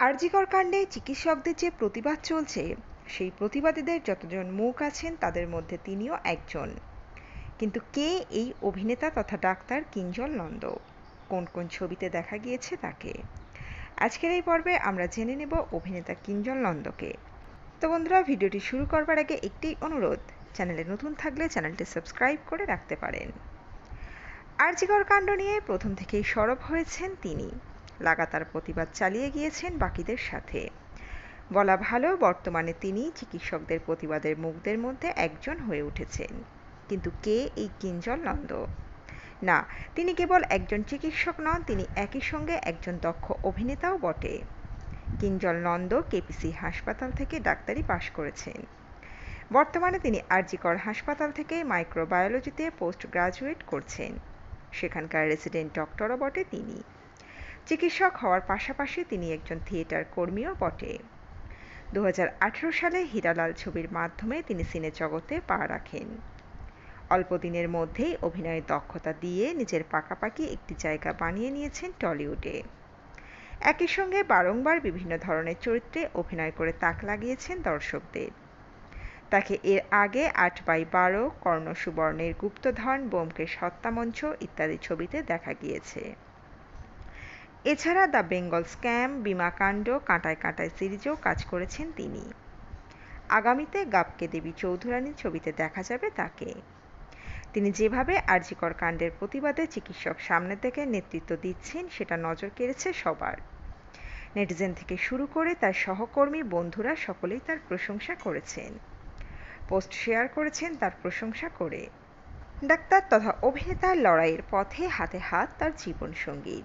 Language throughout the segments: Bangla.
আরজিকর কাণ্ডে চিকিৎসকদের যে প্রতিবাদ চলছে, সেই প্রতিবাদীদের যতজন মুখ আছেন, তাদের মধ্যে তিনিও একজন। কিন্তু কে এই অভিনেতা তথা ডাক্তার কিঞ্জল নন্দ? কোন কোন ছবিতে দেখা গিয়েছে তাকে? আজকের এই পর্বে আমরা জেনে নেব অভিনেতা কিঞ্জল নন্দকে। তো বন্ধুরা, ভিডিওটি শুরু করবার আগে একটি অনুরোধ, চ্যানেলে নতুন থাকলে চ্যানেলটি সাবস্ক্রাইব করে রাখতে পারেন। আরজিকর কাণ্ড নিয়ে প্রথম থেকেই সরব হয়েছেন তিনি। লাগাতার প্রতিবাদ চালিয়ে গিয়েছেন বাকিদের সাথে। বলা ভালো, বর্তমানে তিনি চিকিৎসকদের প্রতিবাদের মুখদের মধ্যে একজন হয়ে উঠেছেন। কিন্তু কে এই কিঞ্জল নন্দ? না, তিনি কেবল একজন চিকিৎসক নন, তিনি একই সঙ্গে একজন দক্ষ অভিনেতাও বটে। কিঞ্জল নন্দ কেপিসি হাসপাতাল থেকে ডাক্তারি পাশ করেছেন। বর্তমানে তিনি আরজিকর হাসপাতাল থেকে মাইক্রোবায়োলজিতে পোস্ট গ্রাজুয়েট করছেন। সেখানকার রেসিডেন্ট ডক্টরও বটে তিনি। চিকিৎসক হওয়ার পাশাপাশি তিনি একজন থিয়েটার কর্মীও বটে। দু হাজার আঠারো সালে হীরালাল ছবির মাধ্যমে তিনি সিনে জগতে পা রাখেন। অল্প দিনের মধ্যেই অভিনয়ের দক্ষতা দিয়ে নিজের পাকাপাকি একটি জায়গা বানিয়ে নিয়েছেন টলিউডে। একই সঙ্গে বারংবার বিভিন্ন ধরনের চরিত্রে অভিনয় করে তাক লাগিয়েছেন দর্শকদের। তাকে এর আগে আট বাই বারো, কর্ণ সুবর্ণের গুপ্তধন বোমকেশ হত্যামঞ্চ ইত্যাদি ছবিতে দেখা গিয়েছে। এছাড়া দ্য বেঙ্গল স্ক্যাম বিমাকাণ্ড কাঁটায় কাঁটায় সিরিজেও কাজ করেছেন তিনি। আগামীতে গাবকে দেবী চৌধুরানী ছবিতে দেখা যাবে তাকে। তিনি যেভাবে আরজিকর কাণ্ডের প্রতিবাদে চিকিৎসক সামনে থেকে নেতৃত্ব দিচ্ছেন, সেটা নজর কেড়েছে সবার। নেটিজেন থেকে শুরু করে তার সহকর্মী, বন্ধুরা সকলেই তার প্রশংসা করেছেন। পোস্ট শেয়ার করেছেন তার প্রশংসা করে। ডাক্তার তথা অভিনেতার লড়াইয়ের পথে হাতে হাত তার জীবন সংগীত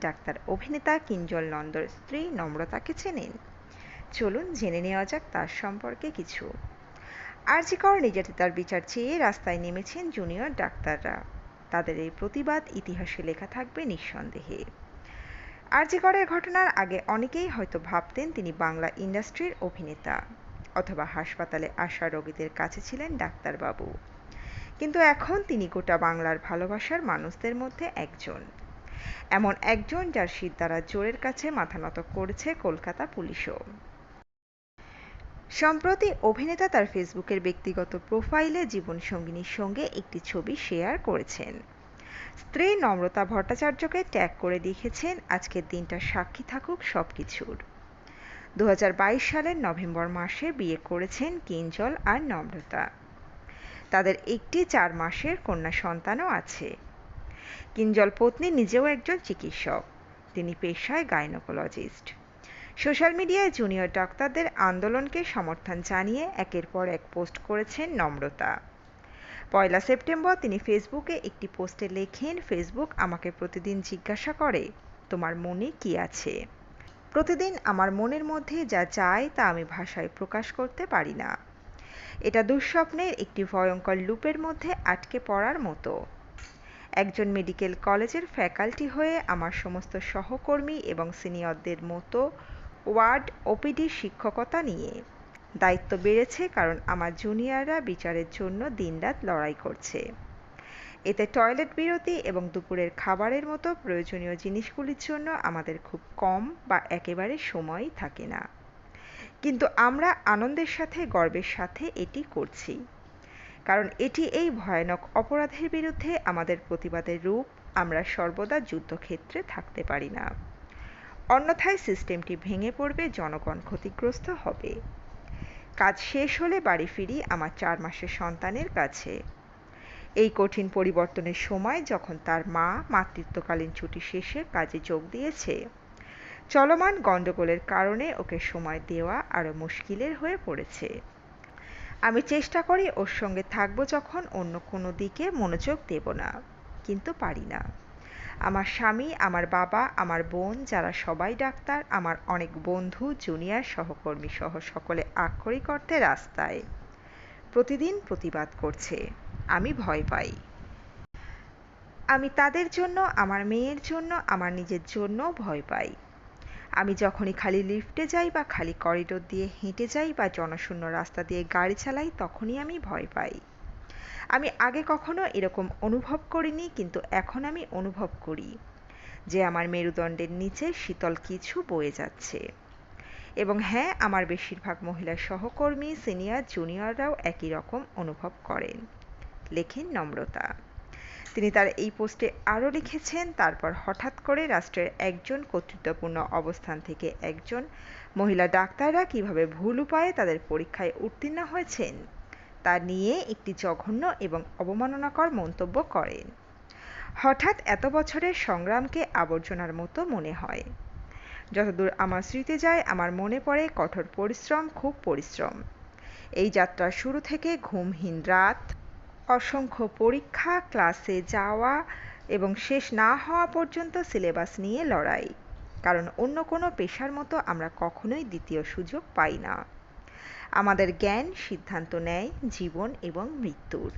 ডাক্তার অভিনেতা কিঞ্জল নন্দর স্ত্রী নম্রতাকে চেনেন? চলুন জেনে নেওয়া যাক তার সম্পর্কে কিছু। আরজিকর নির্যাতিতার বিচার চেয়ে রাস্তায় নেমেছেন জুনিয়র ডাক্তাররা। তাদের এই প্রতিবাদ ইতিহাসে লেখা থাকবে নিঃসন্দেহে। আরজিকরের ঘটনার আগে অনেকেই হয়তো ভাবতেন তিনি বাংলা ইন্ডাস্ট্রির অভিনেতা অথবা হাসপাতালে আসা রোগীদের কাছে ছিলেন ডাক্তারবাবু। কিন্তু এখন তিনি গোটা বাংলার ভালোবাসার মানুষদের মধ্যে একজন। এমন একজন যার দ্বারা জোরের কাছে মাথা নত করেছে কলকাতা পুলিশও। সম্প্রতি অভিনেতা তার ফেসবুকের ব্যক্তিগত প্রোফাইলে জীবনসঙ্গিনীর সঙ্গে একটি ছবি শেয়ার করেছেন। স্ত্রী নম্রতা ভট্টাচার্যকে ট্যাগ করে লিখেছেন, আজকের দিনটা সাক্ষী থাকুক সব কিছুর দু সালের নভেম্বর মাসে বিয়ে করেছেন কিঞ্জল আর নম্রতা। তাদের একটি চার মাসের কন্যা সন্তানও আছে। কিঞ্জল পত্নী নিজেও একজন চিকিৎসক। তিনি পেশায় গাইনোকোলজিস্ট সোশ্যাল মিডিয়ায় জুনিয়র ডাক্তারদের আন্দোলনকে সমর্থন জানিয়ে একের পর এক পোস্ট করেছেন নম্রতা। পয়লা সেপ্টেম্বর তিনি ফেসবুকে একটি পোস্টে লেখেন, ফেসবুক আমাকে প্রতিদিন জিজ্ঞাসা করে, তোমার মনে কি আছে? প্রতিদিন আমার মনের মধ্যে যা চায় তা আমি ভাষায় প্রকাশ করতে পারি না। এটা দুঃস্বপ্নের একটি ভয়ঙ্কর লুপের মধ্যে আটকে পড়ার মতো। একজন মেডিকেল কলেজের ফ্যাকাল্টি হয়ে আমার সমস্ত সহকর্মী এবং সিনিয়রদের মতো ওয়ার্ড ওপিডি শিক্ষকতা নিয়ে দায়িত্ব বেড়েছে কারণ আমার জুনিয়ররা বিচারের জন্য দিনরাত লড়াই করছে। এতে টয়লেট বিরতি এবং দুপুরের খাবারের মতো প্রয়োজনীয় জিনিসগুলির জন্য আমাদের খুব কম বা একেবারে সময়ই থাকে না। কিন্তু আমরা আনন্দের সাথে, গর্বের সাথে এটি করছি। কারণ এটি এই ভয়ানক অপরাধের বিরুদ্ধে আমাদের প্রতিবাদের রূপ, আমরা সর্বদা যুদ্ধক্ষেত্রে থাকতে পারি না। অন্যথায় সিস্টেমটি ভেঙে পড়বে, জনগণ ক্ষতিগ্রস্ত হবে। কাজ শেষ হলে বাড়ি ফিরি আমার চার মাসের সন্তানের কাছে। এই কঠিন পরিবর্তনের সময় যখন তার মা মাতৃত্বকালীন ছুটি শেষে কাজে যোগ দিয়েছে, চলমান গণ্ডগোলের কারণে ওকে সময় দেওয়া আরও মুশকিলের হয়ে পড়েছে। আমি চেষ্টা করি ওর সঙ্গে থাকব যখন অন্য কোনো দিকে মনোযোগ দেব না, কিন্তু পারি না। আমার স্বামী, আমার বাবা, আমার বোন যারা সবাই ডাক্তার, আমার অনেক বন্ধু, জুনিয়র সহকর্মী সহ সকলে আক্ষরিক অর্থে রাস্তায়। প্রতিদিন প্রতিবাদ করছে। আমি ভয় পাই। আমি তাদের জন্য, আমার মেয়ের জন্য, আমার নিজের জন্য ভয় পাই। আমি যখনই খালি লিফটে যাই বা খালি করিডোর দিয়ে হেঁটে যাই বা জনশূন্য রাস্তা দিয়ে গাড়ি চালাই, তখনই আমি ভয় পাই। আমি আগে কখনো এরকম অনুভব করিনি, কিন্তু এখন আমি অনুভব করি যে আমার মেরুদণ্ডের নিচে শীতল কিছু বয়ে যাচ্ছে। এবং হ্যাঁ আমার বেশিরভাগ মহিলা সহকর্মী, সিনিয়র জুনিয়ররাও একই রকম অনুভব করেন। লেখেন নম্রতা। তিনি তার এই পোস্টে আরও লিখেছেন, তারপর হঠাৎ করে রাষ্ট্রের একজন কর্তৃত্বপূর্ণ অবস্থান থেকে একজন মহিলা ডাক্তাররা কীভাবে ভুল উপায়ে তাদের পরীক্ষায় উত্তীর্ণ হয়েছেন, তা নিয়ে একটি জঘন্য এবং অবমাননাকর মন্তব্য করেন। হঠাৎ এত বছরের সংগ্রামকে আবর্জনার মতো মনে হয়। যতদূর আমার স্মৃতি যায়, আমার মনে পড়ে কঠোর পরিশ্রম, খুব পরিশ্রম। এই যাত্রার শুরু থেকে ঘুমহীন রাত অসংখ্য পরীক্ষা, ক্লাসে যাওয়া এবং শেষ না হওয়া পর্যন্ত সিলেবাস নিয়ে লড়াই। কারণ অন্য কোনো পেশার মতো আমরা কখনোই দ্বিতীয় সুযোগ পাই না। আমাদের জ্ঞান, সিদ্ধান্ত নেয় জীবন এবং মৃত্যুর।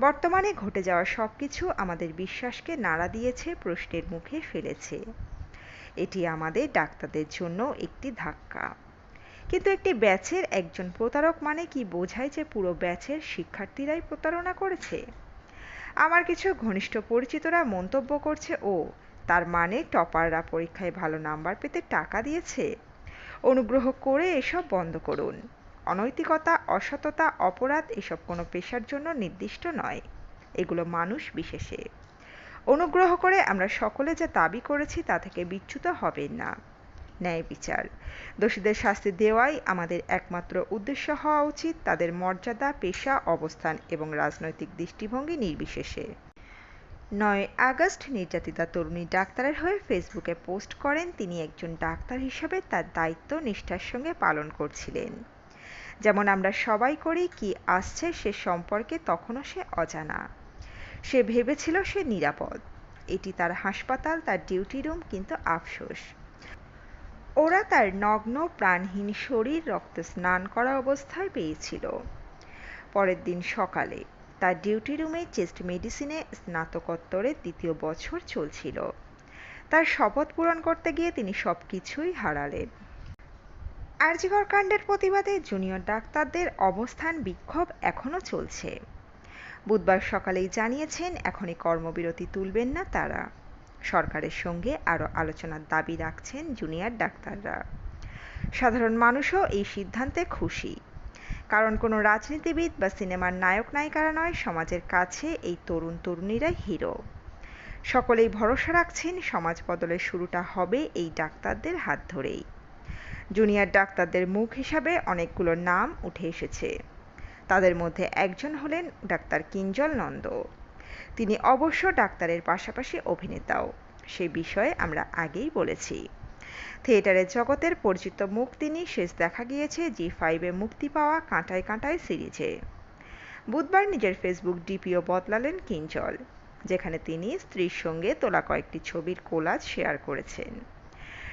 বর্তমানে ঘটে যাওয়া সব কিছু আমাদের বিশ্বাসকে নাড়া দিয়েছে, প্রশ্নের মুখে ফেলেছে। এটি আমাদের ডাক্তারদের জন্য একটি ধাক্কা। কিন্তু একটি ব্যাচের একজন প্রতারক মানে কি বোঝায় যে পুরো ব্যাচের শিক্ষার্থীরাই প্রতারণা করেছে? আমার কিছু ঘনিষ্ঠ পরিচিতরা মন্তব্য করছে, ও, তার মানে টপাররা পরীক্ষায় ভালো নাম্বার পেতে টাকা দিয়েছে? অনুগ্রহ করে এসব বন্ধ করুন। অনৈতিকতা, অসততা, অপরাধ এসব কোনো পেশার জন্য নির্দিষ্ট নয়। এগুলো মানুষ বিশেষে। অনুগ্রহ করে আমরা সকলে যা দাবি করেছি তা থেকে বিচ্যুত হবেন না। ন্যায় বিচার। দোষীদের শাস্তি দেওয়াই আমাদের একমাত্র উদ্দেশ্য হওয়া উচিত তাদের মর্যাদা, পেশা, অবস্থান এবং রাজনৈতিক দৃষ্টিভঙ্গি নির্বিশেষে। নয় আগস্ট নির্যাতিতা তরুণী ডাক্তারের হয়ে ফেসবুকে পোস্ট করেন তিনি একজন ডাক্তার হিসেবে তার দায়িত্ব নিষ্ঠার সঙ্গে পালন করছিলেন। যেমন আমরা সবাই করি, কি আসছে সে সম্পর্কে তখনও সে অজানা। সে ভেবেছিল সে নিরাপদ। এটি তার হাসপাতাল, তার ডিউটি রুম, কিন্তু আফসোস। ওরা তার নগ্ন প্রাণহীন শরীর রক্ত স্নান করা অবস্থায় পেয়েছিল। পরের দিন সকালে তার ডিউটি রুমে চেস্ট মেডিসিনে স্নাতকোত্তরের দ্বিতীয় বছর চলছিল। তার শপথ পূরণ করতে গিয়ে তিনি সব কিছুই হারালেন। আরজিকর কাণ্ডের প্রতিবাদে জুনিয়র ডাক্তারদের অবস্থান বিক্ষোভ এখনও চলছে। বুধবার সকালেই জানিয়েছেন, এখনই কর্মবিরতি তুলবেন না তারা। সরকারের সঙ্গে আরও আলোচনার দাবি রাখছেন জুনিয়র ডাক্তাররা। সাধারণ মানুষও এই সিদ্ধান্তে খুশি। কারণ কোনো রাজনীতিবিদ বা সিনেমার নায়ক নায়িকারা নয়, সমাজের কাছে এই তরুণ তরুণীরাই হিরো। সকলেই ভরসা রাখছেন সমাজ বদলের শুরুটা হবে এই ডাক্তারদের হাত ধরেই। জুনিয়র ডাক্তারদের মুখ হিসাবে অনেকগুলো নাম উঠে এসেছে। তাদের মধ্যে একজন হলেন ডাক্তার কিঞ্জল নন্দ। তিনি অবশ্য ডাক্তারের পাশাপাশি অভিনেতাও। সে বিষয়ে আমরা আগেই বলেছি। থিয়েটারের জগতের পরিচিত মুখ তিনি শেষ দেখা গিয়েছে জি ফাইভে মুক্তি পাওয়া কাঁটায় কাঁটায় সিরিজে। বুধবার নিজের ফেসবুক ডিপিও বদলালেন কিঞ্চল যেখানে তিনি স্ত্রীর সঙ্গে তোলা কয়েকটি ছবির কোলাজ শেয়ার করেছেন।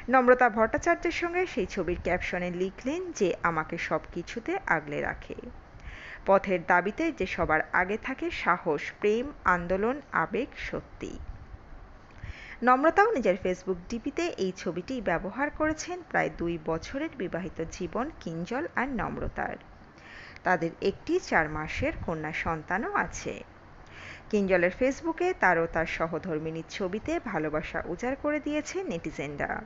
নম্রতা ভট্টাচার্যের সঙ্গে সেই ছবির ক্যাপশনে লিখলেন যে, আমাকে সব কিছুতে আগলে রাখে। পথের দাবিতে যে সবার আগে থাকে সাহস, প্রেম, আন্দোলন, আবেগ, সত্যি। নম্রতাও নিজের ফেসবুক ডিপিতে এই ছবিটি ব্যবহার করেছেন প্রায় দুই বছরের বিবাহিত জীবন কিঞ্জল আর নম্রতার। তাদের একটি চার মাসের কন্যা সন্তানও আছে। কিঞ্জলের ফেসবুকে তারও তার সহধর্মিনীর ছবিতে ভালোবাসা উজাড় করে দিয়েছে নেটিজেনরা।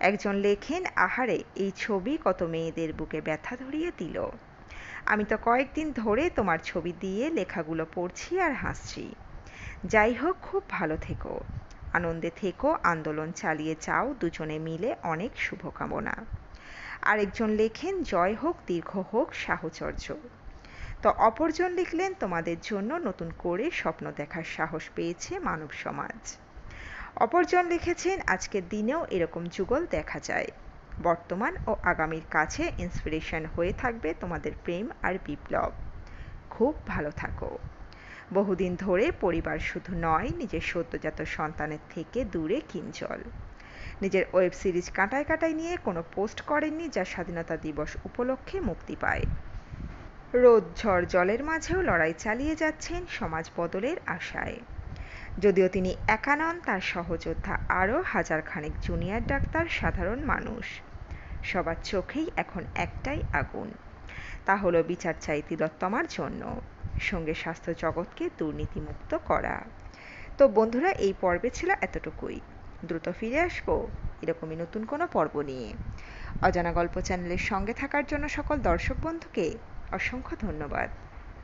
একজন লেখেন, আহারে, এই ছবি কত মেয়েদের বুকে ব্যথা ধরিয়ে দিল। আমি তো কয়েকদিন ধরে তোমার ছবি দিয়ে লেখাগুলো পড়ছি আর হাসছি। যাই হোক, খুব ভালো থেকো। আনন্দে থেকো, আন্দোলন চালিয়ে যাও, দুজনে মিলে অনেক শুভকামনা। আরেকজন লেখেন, জয় হোক, দীর্ঘ হোক, সাহচর্য। তো অপরজন লিখলেন, তোমাদের জন্য নতুন করে স্বপ্ন দেখার সাহস পেয়েছে মানব সমাজ। অপরজন লিখেছেন, আজকের দিনেও এরকম যুগল দেখা যায়। বর্তমান ও আগামীর কাছে ইন্সপিরেশন হয়ে থাকবে তোমাদের প্রেম আর বিপ্লব। খুব ভালো থাকো। বহুদিন ধরে পরিবার শুধু নয়, নিজের সদ্যজাত সন্তানের থেকে দূরে কিঞ্চল নিজের ওয়েব সিরিজ কাঁটায় কাঁটায় নিয়ে কোনো পোস্ট করেননি যা স্বাধীনতা দিবস উপলক্ষে মুক্তি পায়। রোদ ঝড় জলের মাঝেও লড়াই চালিয়ে যাচ্ছেন সমাজ বদলের আশায়। যদিও তিনি একা নন, তার সহযোদ্ধা আরও হাজার খানেক জুনিয়র ডাক্তার, সাধারণ মানুষ। সবার চোখেই এখন একটাই আগুন। তা হলো বিচার চাই তিলোত্তমার জন্য। সঙ্গে স্বাস্থ্য জগৎকে দুর্নীতিমুক্ত করা। তো বন্ধুরা, এই পর্বে ছিল এতটুকুই। দ্রুত ফিরে আসব এরকমই নতুন কোনো পর্ব নিয়ে। অজানা গল্প চ্যানেলের সঙ্গে থাকার জন্য সকল দর্শক বন্ধুকে অসংখ্য ধন্যবাদ।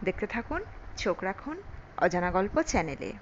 দেখতে থাকুন, চোখ রাখুন অজানা গল্প চ্যানেলে।